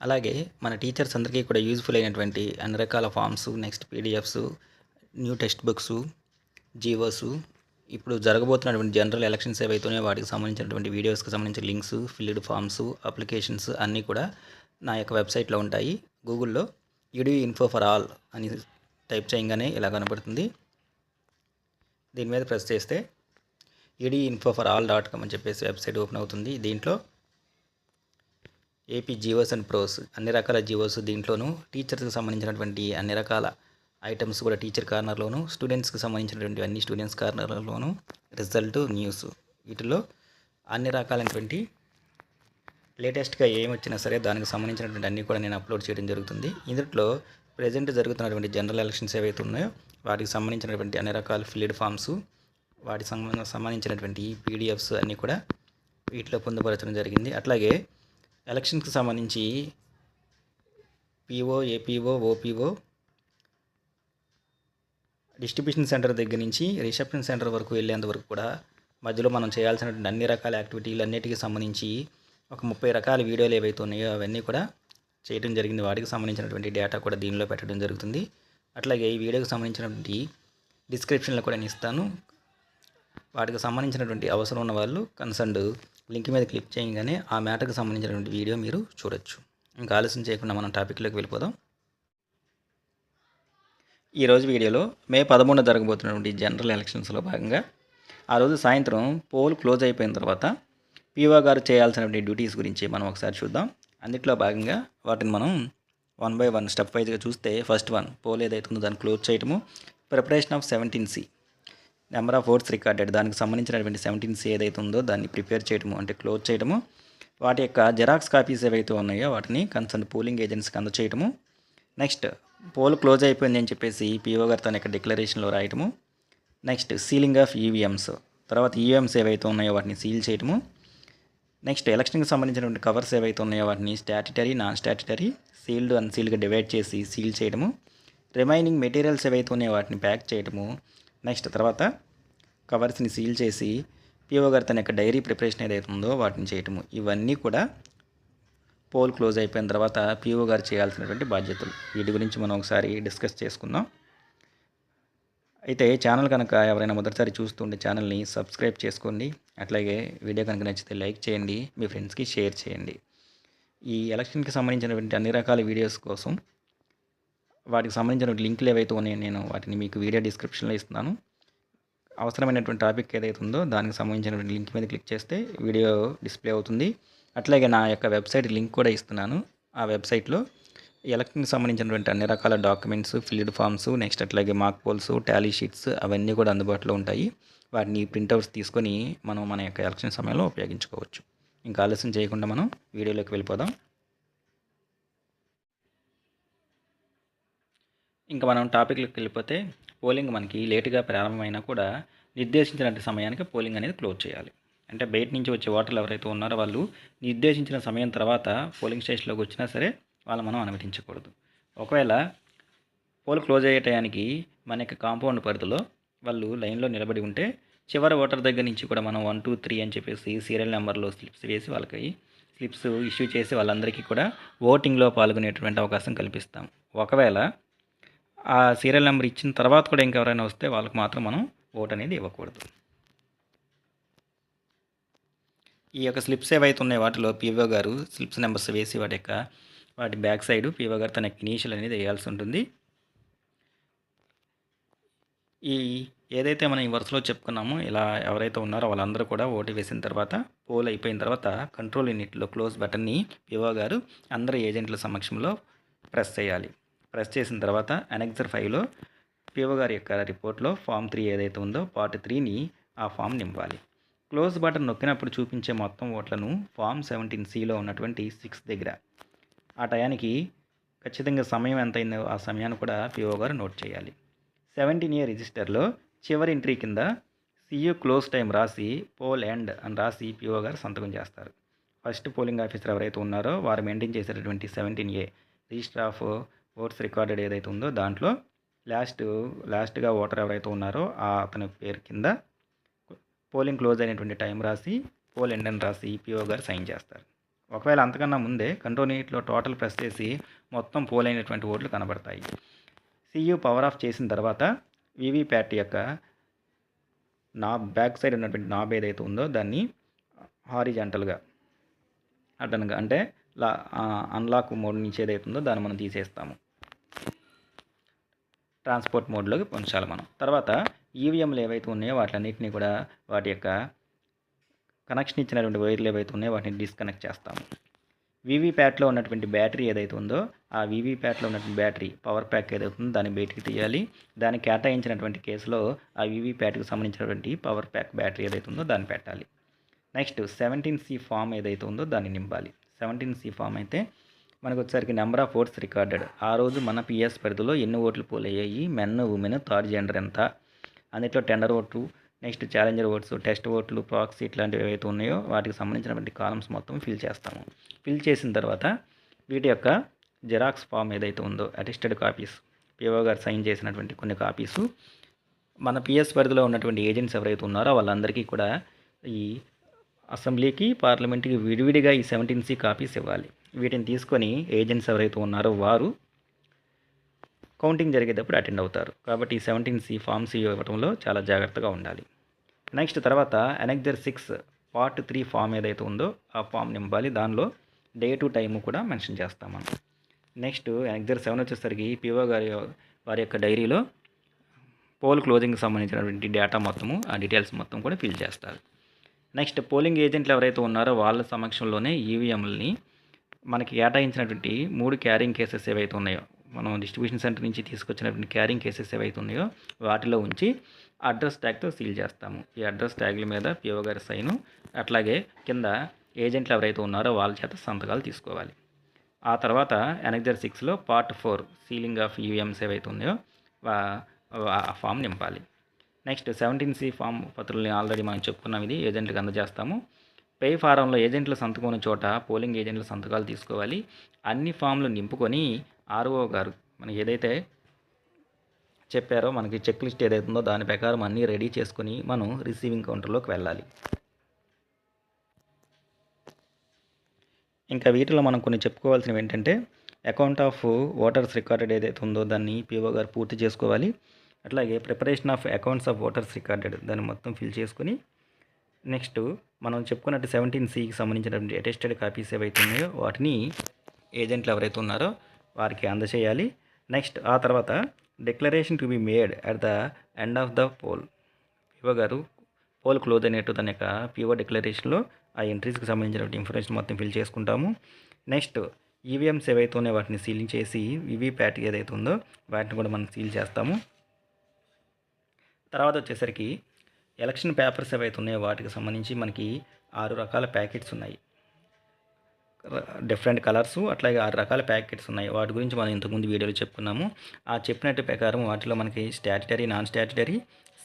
అలాగే మన టీచర్స్ అందరికీ కూడా యూజ్ఫుల్ అయినటువంటి అన్ని రకాల forms next PDFs new text books GOs ఇప్పుడు జరగబోతున్నటువంటి జనరల్ ఎలక్షన్స్ ఏవైతున్నాయో వాటికి సంబంధించినటువంటి వీడియోస్కి సంబంధించిన లింక్స్ ఫిల్డ్ ఫామ్స్ అప్లికేషన్స్ అన్నీ కూడా నా యొక్క వెబ్సైట్లో ఉంటాయి. గూగుల్లో యుడి ఇన్ఫో ఫర్ ఆల్ అని టైప్ చేయగానే ఇలా కనబడుతుంది. దీని మీద ప్రెస్ చేస్తే ED info for all dot com అని చెప్పేసి వెబ్సైట్ ఓపెన్ అవుతుంది. దీంట్లో ఏపీ జీవోస్ అండ్ ప్రోస్ అన్ని రకాల జీవోస్ దీంట్లోనూ టీచర్స్కి సంబంధించినటువంటి అన్ని రకాల ఐటమ్స్ కూడా టీచర్ కార్నర్లోను స్టూడెంట్స్కి సంబంధించినటువంటి అన్ని స్టూడెంట్స్ కార్నర్లోను రిజల్ట్ న్యూస్ వీటిలో అన్ని రకాలైనటువంటి లేటెస్ట్గా ఏమి వచ్చినా సరే దానికి సంబంధించినటువంటి అన్నీ కూడా నేను అప్లోడ్ చేయడం జరుగుతుంది. ఇందులో ప్రజెంట్ జరుగుతున్నటువంటి జనరల్ ఎలక్షన్స్ ఏవైతే ఉన్నాయో వాటికి సంబంధించినటువంటి అన్ని రకాల ఫిల్డ్ ఫామ్స్ వాటికి సంబంధించినటువంటి పీడిఎఫ్స్ అన్నీ కూడా వీటిలో పొందుపరచడం జరిగింది. అట్లాగే ఎలక్షన్కి సంబంధించి PO APO OPO distribution centre దగ్గర నుంచి రిసెప్షన్ సెంటర్ వరకు వెళ్ళేంత వరకు కూడా మధ్యలో మనం చేయాల్సినటువంటి అన్ని రకాల యాక్టివిటీలు అన్నిటికీ సంబంధించి ఒక ముప్పై రకాల వీడియోలు ఏవైతే ఉన్నాయో అవన్నీ కూడా చేయడం జరిగింది. వాటికి సంబంధించినటువంటి డేటా కూడా దీనిలో పెట్టడం జరుగుతుంది. అట్లాగే ఈ వీడియోకి సంబంధించినటువంటి డిస్క్రిప్షన్లో కూడా నేను ఇస్తాను. వాటికి సంబంధించినటువంటి అవసరం ఉన్న వాళ్ళు కన్సర్న్డ్ లింక్ మీద క్లిక్ చేయగానే ఆ మ్యాటర్కి సంబంధించినటువంటి వీడియో మీరు చూడొచ్చు. ఇంకా ఆలస్యం చేయకుండా మనం టాపిక్లోకి వెళ్ళిపోదాం. ఈరోజు వీడియోలో మే పదమూడున జరగబోతున్నటువంటి జనరల్ ఎలక్షన్స్లో భాగంగా ఆ రోజు సాయంత్రం పోల్ క్లోజ్ అయిపోయిన తర్వాత పీవో గారు చేయాల్సినటువంటి డ్యూటీస్ గురించి మనం ఒకసారి చూద్దాం. అన్నిట్లో భాగంగా వాటిని మనం వన్ బై వన్ స్టెప్ వైజ్గా చూస్తే ఫస్ట్ వన్ పోల్ ఏదైతే ఉందో దాన్ని క్లోజ్ చేయటము preparation of seventeen C. Number of votes recorded. దానికి సంబంధించినటువంటి సెవెంటీన్ సి ఏదైతే ఉందో దాన్ని ప్రిపేర్ చేయడము అంటే క్లోజ్ చేయడము వాటి యొక్క జెరాక్స్ కాపీస్ ఏవైతే ఉన్నాయో వాటిని కన్సర్న్ పోలింగ్ ఏజెంట్స్కి అందచేయటము. నెక్స్ట్ పోల్ క్లోజ్ అయిపోయింది అని చెప్పేసి పీఓ గారు తన యొక్క డిక్లరేషన్లో రాయటము. నెక్స్ట్ సీలింగ్ ఆఫ్ ఈవీఎంస్ తర్వాత ఈవీఎంస్ ఏవైతే ఉన్నాయో వాటిని సీల్ చేయటము. నెక్స్ట్ ఎలక్షన్కి సంబంధించినటువంటి కవర్స్ ఏవైతే ఉన్నాయో వాటిని స్టాట్యుటరీ నాన్ స్టాట్యుటరీ సీల్డ్ అన్సీల్డ్గా డివైడ్ చేసి సీల్ చేయడము రిమైనింగ్ మెటీరియల్స్ ఏవైతే ఉన్నాయో వాటిని ప్యాక్ చేయడము నెక్స్ట్ తర్వాత కవర్స్ని సీల్ చేసి పిఓ గారు తన యొక్క డైరీ ప్రిపరేషన్ ఏదైతే ఉందో వాటిని చేయటము. ఇవన్నీ కూడా పోల్ క్లోజ్ అయిపోయిన తర్వాత పిఓ గారు చేయాల్సినటువంటి బాధ్యతలు. వీటి గురించి మనం ఒకసారి డిస్కస్ చేసుకుందాం. అయితే ఛానల్ కనుక ఎవరైనా మొదటిసారి చూస్తుంటే ఛానల్ని సబ్స్క్రైబ్ చేసుకోండి. అట్లాగే వీడియో కనుక నచ్చితే లైక్ చేయండి. మీ ఫ్రెండ్స్కి షేర్ చేయండి. ఈ ఎలక్షన్కి సంబంధించినటువంటి అన్ని రకాల వీడియోస్ కోసం వాటికి సంబంధించిన లింకులు ఏవైతే ఉన్నాయో నేను వాటిని మీకు వీడియో డిస్క్రిప్షన్లో ఇస్తున్నాను. అవసరమైనటువంటి టాపిక్ ఏదైతే ఉందో దానికి సంబంధించినటువంటి లింక్ మీద క్లిక్ చేస్తే వీడియో డిస్ప్లే అవుతుంది. అట్లాగే నా యొక్క వెబ్సైట్ లింక్ కూడా ఇస్తున్నాను. ఆ వెబ్సైట్లో ఎలక్షన్కి సంబంధించినటువంటి అన్ని రకాల డాక్యుమెంట్స్ ఫిల్డ్ ఫామ్స్ నెక్స్ట్ అట్లాగే మార్క్ పోల్స్ టాలీ షీట్స్ అవన్నీ కూడా అందుబాటులో ఉంటాయి. వాటిని ప్రింట్అవుట్స్ తీసుకొని మనం మన యొక్క ఎలక్షన్ సమయంలో ఉపయోగించుకోవచ్చు. ఇంకా ఆలస్యం చేయకుండా మనం వీడియోలోకి వెళ్ళిపోదాం. ఇంకా మనం టాపిక్లోకి వెళ్ళిపోతే పోలింగ్ మనకి లేటుగా ప్రారంభమైనా కూడా నిర్దేశించినటువంటి సమయానికి పోలింగ్ అనేది క్లోజ్ చేయాలి. అంటే బయట నుంచి వచ్చే ఓటర్లు ఎవరైతే ఉన్నారో వాళ్ళు నిర్దేశించిన సమయం తర్వాత పోలింగ్ స్టేషన్లోకి వచ్చినా సరే వాళ్ళు మనం అనుమతించకూడదు. ఒకవేళ పోల్ క్లోజ్ అయ్యే టయానికి మన యొక్క కాంపౌండ్ పరిధిలో వాళ్ళు లైన్లో నిలబడి ఉంటే చివరి ఓటర్ దగ్గర నుంచి కూడా మనం వన్ టూ త్రీ అని చెప్పేసి సీరియల్ నెంబర్లో స్లిప్స్ వేసి వాళ్ళకి స్లిప్స్ ఇష్యూ చేసి వాళ్ళందరికీ కూడా ఓటింగ్లో పాల్గొనేటువంటి అవకాశం కల్పిస్తాం. ఒకవేళ ఆ సీరియల్ నెంబర్ ఇచ్చిన తర్వాత కూడా ఇంకెవరైనా వస్తే వాళ్ళకి మాత్రం మనం ఓట్ అనేది ఇవ్వకూడదు. ఈ యొక్క స్లిప్స్ ఏవైతే ఉన్నాయో వాటిలో పిఓ గారు స్లిప్స్ నెంబర్స్ వేసి వాటి యొక్క వాటి బ్యాక్ సైడ్ పీఓ గారు తన ఇనీషియల్ అనేది వేయాల్సి ఉంటుంది. ఈ ఏదైతే మనం ఈ వరుసలో చెప్పుకున్నామో ఇలా ఎవరైతే ఉన్నారో వాళ్ళందరూ కూడా ఓటు వేసిన తర్వాత పోల్ అయిపోయిన తర్వాత కంట్రోల్ యూనిట్లో క్లోజ్ బటన్ని పిఓ గారు అందరు ఏజెంట్ల సమక్షంలో ప్రెస్ చేయాలి. ప్రెస్ చేసిన తర్వాత అనెక్సర్ ఫైవ్లో పీఓ గారి యొక్క రిపోర్ట్లో ఫామ్ త్రీ ఏదైతే ఉందో పార్ట్ త్రీని ఆ ఫామ్ నింపాలి. క్లోజ్ బటన్ నొక్కినప్పుడు చూపించే మొత్తం ఓట్లను ఫామ్ సెవెంటీన్ సిలో ఉన్నటువంటి సిక్స్ దగ్గర. ఆ టయానికి ఖచ్చితంగా సమయం ఎంత అయిందో ఆ సమయాన్ని కూడా పిఓ గారు నోట్ చేయాలి. సెవెంటీన్ ఇయర్ రిజిస్టర్లో చివరి ఎంట్రీ కింద సీయూ క్లోజ్ టైం రాసి పోల్ ఎండ్ అని రాసి పిఓ గారు సంతకం చేస్తారు. ఫస్ట్ పోలింగ్ ఆఫీసర్ ఎవరైతే ఉన్నారో వారు మెయింటైన్ చేసేటటువంటి seventeen A register of votes recorded ఏదైతే ఉందో దాంట్లో లాస్ట్ లాస్ట్గా ఓటర్ ఎవరైతే ఉన్నారో ఆ అతని పేరు కింద పోలింగ్ క్లోజ్ అయినటువంటి టైం రాసి పోల్ ఎండ్ అని రాసి ఈపీఓ గారు సైన్ చేస్తారు. ఒకవేళ అంతకన్నా ముందే కంట్రోల్ టోటల్ ప్రెస్ చేసి మొత్తం పోల్ అయినటువంటి ఓట్లు కనబడతాయి. సియు పవర్ ఆఫ్ చేసిన తర్వాత వివిప్యాట్ యొక్క నా బ్యాక్ సైడ్ ఉన్నటువంటి నాబ్ ఏదైతే ఉందో దాన్ని హారిజంటల్గా అడ్డనగా అంటే లా అన్లాక్ మోడ్ నుంచి ఏదైతే ఉందో దాన్ని మనం తీసేస్తాము. ట్రాన్స్పోర్ట్ మోడ్లోకి ఉంచాలి మనం. తర్వాత ఈవీఎంలు ఏవైతే ఉన్నాయో వాటిలన్నింటినీ కూడా వాటి యొక్క కనెక్షన్ ఇచ్చినటువంటి వైర్లు ఏవైతే ఉన్నాయో వాటిని డిస్కనెక్ట్ చేస్తాము. వీవీప్యాట్లో ఉన్నటువంటి బ్యాటరీ ఏదైతే ఉందో ఆ వీవీప్యాట్లో ఉన్నటువంటి బ్యాటరీ పవర్ ప్యాక్ ఏదైతే ఉందో దాన్ని బయటికి తీయాలి. దాన్ని కేటాయించినటువంటి కేసులో ఆ వీవీప్యాట్కి సంబంధించినటువంటి పవర్ ప్యాక్ బ్యాటరీ ఏదైతే ఉందో దాన్ని పెట్టాలి. నెక్స్ట్ సెవెంటీన్ సి ఫామ్ ఏదైతే ఉందో దాన్ని నింపాలి. సెవెంటీన్ సి ఫామ్ అయితే మనకు వచ్చేసరికి నెంబర్ ఆఫ్ ఓట్స్ రికార్డెడ్. ఆ రోజు మన పిఎస్ పరిధిలో ఎన్ని ఓట్లు పోలయ్యాయి మెన్ ఉమెన్ థర్డ్ జెండర్ ఎంత? అందులో టెండర్ ఓట్లు నెక్స్ట్ ఛాలెంజర్ ఓట్స్ టెస్ట్ ఓట్లు ప్రాక్సీ ఇట్లాంటివి ఏవైతే ఉన్నాయో వాటికి సంబంధించినటువంటి కాలమ్స్ మొత్తం ఫిల్ చేస్తాము. ఫిల్ చేసిన తర్వాత వీటి యొక్క జెరాక్స్ ఫామ్ ఏదైతే ఉందో అటెస్టెడ్ కాపీస్ పిఓ గారు సైన్ చేసినటువంటి కొన్ని కాపీసు మన పిఎస్ పరిధిలో ఉన్నటువంటి ఏజెంట్స్ ఎవరైతే ఉన్నారో వాళ్ళందరికీ కూడా ఈ అసెంబ్లీకి పార్లమెంట్కి విడివిడిగా ఈ సెవెంటీన్ సి కాపీస్ ఇవ్వాలి. వీటిని తీసుకొని ఏజెంట్స్ ఎవరైతే ఉన్నారో వారు కౌంటింగ్ జరిగేటప్పుడు అటెండ్ అవుతారు. కాబట్టి ఈ సెవెంటీన్ సి ఫామ్స్ ఇవ్వడంలో చాలా జాగ్రత్తగా ఉండాలి. నెక్స్ట్ తర్వాత annexure six part three form ఏదైతే ఉందో ఆ ఫామ్ నింపాలి. దానిలో డే టు టైం కూడా మెన్షన్ చేస్తాం మనం. నెక్స్ట్ అనెక్జర్ సెవెన్ వచ్చేసరికి పిఓ గారి వారి యొక్క డైరీలో పోల్ క్లోజింగ్కి సంబంధించినటువంటి డేటా మొత్తము ఆ డీటెయిల్స్ మొత్తం కూడా ఫిల్ చేస్తారు. నెక్స్ట్ పోలింగ్ ఏజెంట్లు ఎవరైతే ఉన్నారో వాళ్ళ సమక్షంలోనే ఈవీఎంలని మనకి కేటాయించినటువంటి మూడు క్యారింగ్ కేసెస్ ఏవైతే ఉన్నాయో మనం డిస్ట్రిబ్యూషన్ సెంటర్ నుంచి తీసుకొచ్చినటువంటి క్యారింగ్ కేసెస్ ఏవైతే ఉన్నాయో వాటిలో ఉంచి అడ్రస్ ట్యాగ్తో సీల్ చేస్తాము. ఈ అడ్రస్ ట్యాగ్ల మీద పిఓ గారి సైను అట్లాగే కింద ఏజెంట్లు ఎవరైతే ఉన్నారో వాళ్ళ చేత సంతకాలు తీసుకోవాలి. ఆ తర్వాత ఎనెక్జర్ సిక్స్లో part four sealing of EVMs ఏవైతే ఉన్నాయో ఆ ఫామ్ నింపాలి. నెక్స్ట్ సెవెంటీన్ సి ఫామ్ పత్రుల్ని ఆల్రెడీ మనం చెప్పుకున్నాం ఇది ఏజెంట్లకు అందజేస్తాము. పే ఫారంలో ఏజెంట్ల సంతకం ఉన్న చోట పోలింగ్ ఏజెంట్ల సంతకాలు తీసుకోవాలి. అన్ని ఫామ్లు నింపుకొని ఆర్ఓ గారు మనకి ఏదైతే చెప్పారో మనకి చెక్ లిస్ట్ ఏదైతుందో ఉందో దాని ప్రకారం అన్నీ రెడీ చేసుకొని మనం రిసీవింగ్ కౌంటర్లోకి వెళ్ళాలి. ఇంకా వీటిలో మనం కొన్ని చెప్పుకోవాల్సినవి ఏంటంటే అకౌంట్ ఆఫ్ ఓటర్స్ రికార్డెడ్ ఏదైతే ఉందో దాన్ని పిఓ గారు పూర్తి చేసుకోవాలి. అట్లాగే preparation of accounts of voters recorded దాన్ని మొత్తం ఫిల్ చేసుకుని నెక్స్ట్ మనం చెప్పుకున్నట్టు సెవెంటీన్ సికి సంబంధించినటువంటి అటెస్టెడ్ కాపీస్ ఏవైతే ఉన్నాయో వాటిని ఏజెంట్లు ఎవరైతే ఉన్నారో వారికి అందచేయాలి నెక్స్ట్ ఆ తర్వాత declaration to be made at the end of the poll PO గారు పోల్ క్లోజ్ అయినట్టు తన యొక్క పిఓ డిక్లరేషన్లో ఆ ఎంట్రీస్కి సంబంధించినటువంటి ఇన్ఫర్మేషన్ మొత్తం ఫిల్ చేసుకుంటాము. నెక్స్ట్ ఈవీఎంస్ ఏవైతే ఉన్నాయో వాటిని సీలింగ్ చేసి వివిప్యాట్ ఏదైతే ఉందో వాటిని కూడా మనం సీల్ చేస్తాము. తర్వాత వచ్చేసరికి ఎలక్షన్ పేపర్స్ ఏవైతే ఉన్నాయో వాటికి సంబంధించి మనకి ఆరు రకాల ప్యాకెట్స్ ఉన్నాయి. డిఫరెంట్ కలర్స్ అట్లాగే ఆరు రకాల ప్యాకెట్స్ ఉన్నాయి. వాటి గురించి మనం ఇంతకుముందు వీడియోలో చెప్పుకున్నాము. ఆ చెప్పినట్టు ప్రకారం వాటిలో మనకి statutory non statutory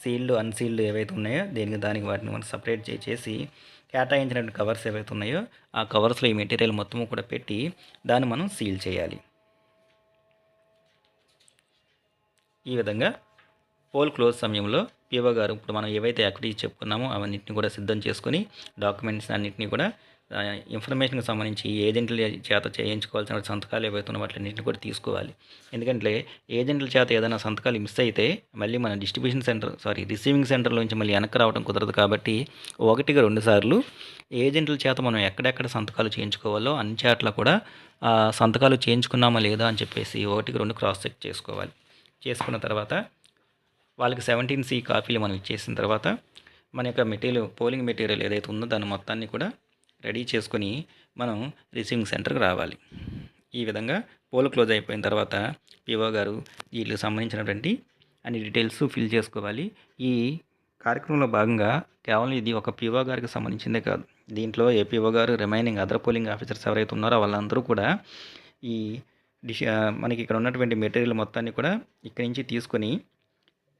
sealed unsealed ఏవైతే ఉన్నాయో దేనికి దానికి వాటిని మనం సపరేట్ చేసి కేటాయించినటువంటి కవర్స్ ఏవైతే ఉన్నాయో ఆ కవర్స్లో ఈ మెటీరియల్ మొత్తము కూడా పెట్టి దాన్ని మనం సీల్ చేయాలి. ఈ విధంగా పోల్ క్లోజ్ సమయంలో పిఓ గారు ఇప్పుడు మనం ఏవైతే యాక్టివిటీస్ చెప్పుకున్నామో అవన్నింటిని కూడా సిద్ధం చేసుకొని డాక్యుమెంట్స్ అన్నింటినీ కూడా ఇన్ఫర్మేషన్కి సంబంధించి ఏజెంట్ల చేత చేయించుకోవాల్సిన సంతకాలు ఏవైతే ఉన్నాయో కూడా తీసుకోవాలి. ఎందుకంటే ఏజెంట్ల చేత ఏదైనా సంతకాలు మిస్ అయితే మళ్ళీ మన డిస్ట్రిబ్యూషన్ సెంటర్ సారీ రిసీవింగ్ సెంటర్లోంచి మళ్ళీ వెనక్కి రావడం కుదరదు కాబట్టి ఒకటిగా రెండు సార్లు ఏజెంట్ల చేత మనం ఎక్కడెక్కడ సంతకాలు చేయించుకోవాలో అన్ని చేట్ల కూడా సంతకాలు చేయించుకున్నామా లేదా అని చెప్పేసి ఒకటికి రెండు క్రాస్ చెక్ చేసుకోవాలి. చేసుకున్న తర్వాత వాళ్ళకి సెవెంటీన్ సి కాపీలు మనం ఇచ్చేసిన తర్వాత మన యొక్క మెటీరియల్ పోలింగ్ మెటీరియల్ ఏదైతే ఉందో దాని మొత్తాన్ని కూడా రెడీ చేసుకొని మనం రిసీవింగ్ సెంటర్కి రావాలి. ఈ విధంగా పోల్ క్లోజ్ అయిపోయిన తర్వాత పిఓ గారు వీళ్ళకి సంబంధించినటువంటి అన్ని డీటెయిల్స్ ఫిల్ చేసుకోవాలి. ఈ కార్యక్రమంలో భాగంగా కేవలం ఇది ఒక పిఓ గారికి సంబంధించిందే కాదు. దీంట్లో ఏపీఓ గారు రిమైనింగ్ అదర్ పోలింగ్ ఆఫీసర్స్ ఎవరైతే ఉన్నారో వాళ్ళందరూ కూడా ఈ డిష్ మనకి ఇక్కడ ఉన్నటువంటి మెటీరియల్ మొత్తాన్ని కూడా ఇక్కడి నుంచి తీసుకొని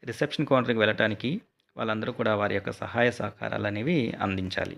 రిసెప్షన్ కౌంటర్కి వెళ్ళటానికి వాళ్ళందరూ కూడా వారి యొక్క సహాయ సహకారాలు అనేవి అందించాలి.